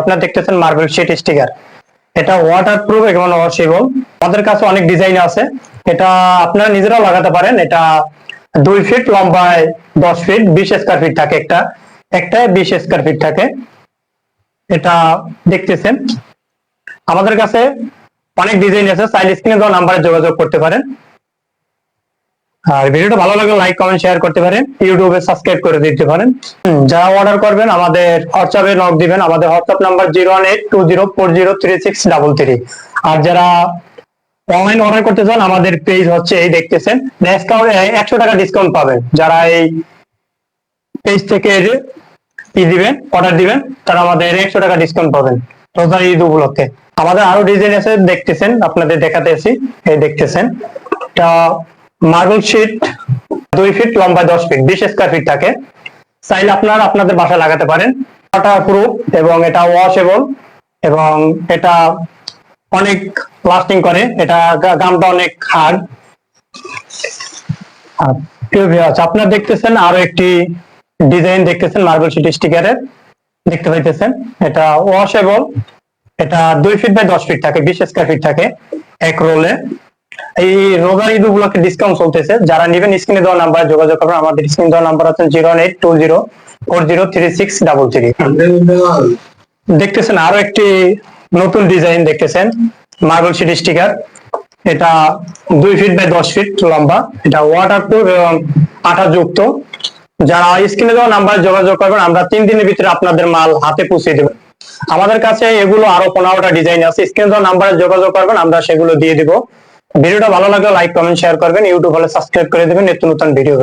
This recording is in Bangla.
আপনারা দেখতেছেন লাগাতে পারেন। এটা দুই ফিট লম্বায় দশ ফিট বিশ স্কোয়ার ফিট থাকে একটা। একটা বিশ স্কোয়ার ফিট থাকে। এটা দেখতেছেন। আমাদের কাছে অনেক ডিজাইন আছে। চাইলে স্ক্রিনে দেওয়া নাম্বারে যোগাযোগ করতে পারেন। আর ভিডিওটা ভালো লাগলে লাইক কমেন্ট শেয়ার করতে পারেন। ইউটিউবে সাবস্ক্রাইব করে দিতে পারেন। যারা অর্ডার করবেন, আমাদের হোয়াটসঅ্যাপে নক দিবেন। আমাদের WhatsApp number zero one eight two zero four zero three six double three আর যারা অনলাইন অর্ডার করতে চান, আমাদের পেজ হচ্ছে এই দেখতেছেন। ডিসকাউন্ট একশো টাকা ডিসকাউন্ট পাবেন। যারা এই পেজ থেকে ই দিবেন অর্ডার দিবেন, তারা আমাদের একশো টাকা ডিসকাউন্ট পাবেন। রোজার ঈদ উপলক্ষে। আমাদের আরও ডিজাইন আছে, দেখতেছেন, আপনাদের দেখাতে এই দেখতেছেন। এটা মার্বেল শিট দুই ফিট লম্বা দশ ফিট, বিশ স্কোয়ার ফিট থাকে। চাইলে আপনারা আপনাদের বাসা লাগাতে পারেন। প্রুফ এবং এটা ওয়াশেবল এবং এটা অনেক লাস্টিং করে। এটা গামটা অনেক হার্ড আপনারা দেখতেছেন আরও একটি ডিজাইন দেখতেছেন মার্বেল শিট স্টিকারের দেখতে পাইতেছেন, এটা ওয়াশেবল এটা দুই ফিট বাই দশ ফিট থাকে, বিশ স্কোয়ার ফিট থাকে, এক রোলে এই রোজার ঈদ উপলক্ষে ডিসকাউন্ট চলতেছে। যারা স্ক্রিনে দেওয়া নাম্বার যোগাযোগ করবেন। আমাদের স্ক্রিনে দেওয়া number zero eight two zero four zero three six double three দেখতেছেন আরও একটি নতুন ডিজাইন দেখতেছেন মার্বেল স্টিকার এটা দুই ফিট বাই দশ ফিট লম্বা। এটা ওয়াটার প্রুফ এবং আঠা যুক্ত যারা স্ক্রিনে দেওয়া নাম্বার যোগাযোগ করবেন, আমরা তিন দিনের ভিতরে আপনাদের মাল হাতে পৌঁছে দেবো। আমাদের কাছে এগুলো আরও পনেরোটা ডিজাইন আছে। স্ক্রিনে দেওয়া নাম্বারে যোগাযোগ করবেন, আমরা সেগুলো দিয়ে দিব। ভিডিওটা ভালো লাগলে লাইক কমেন্ট শেয়ার করবেন। ইউটিউব হলে সাবস্ক্রাইব করে দেবেন। নিত্য নতুন ভিডিও